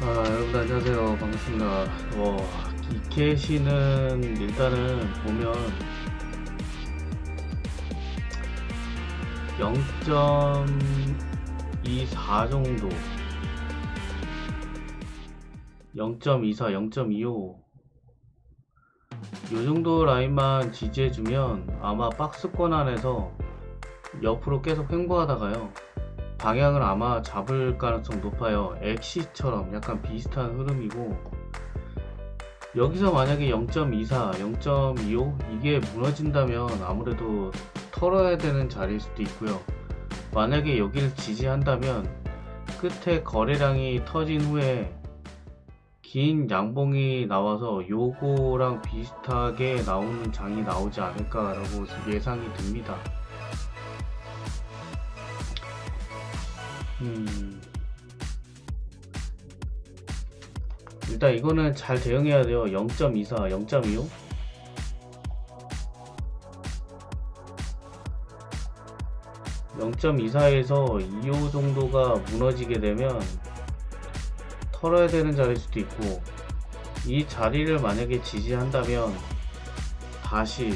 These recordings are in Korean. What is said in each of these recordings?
아, 여러분 안녕하세요. 반갑습니다. 와, 이케시는 일단은 보면 0.24 정도 0.24, 0.25 요 정도 라인만 지지해주면 아마 박스권 안에서 옆으로 계속 횡보하다가요 방향을 아마 잡을 가능성 높아요. 엑시처럼 약간 비슷한 흐름이고. 여기서 만약에 0.24, 0.25 이게 무너진다면 아무래도 털어야 되는 자리일 수도 있고요. 만약에 여기를 지지한다면 끝에 거래량이 터진 후에 긴 양봉이 나와서 요거랑 비슷하게 나오는 장이 나오지 않을까 라고 예상이 듭니다. 음. 일단 이거는 잘 대응해야 돼요. 0.24, 0.25. (0.24에서) 2호 정도가 무너지게 되면 털어야 되는 자리일 수도 있고 이 자리를 만약에 지지한다면 다시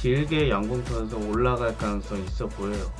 길게 양봉선에서 올라갈 가능성이 있어 보여요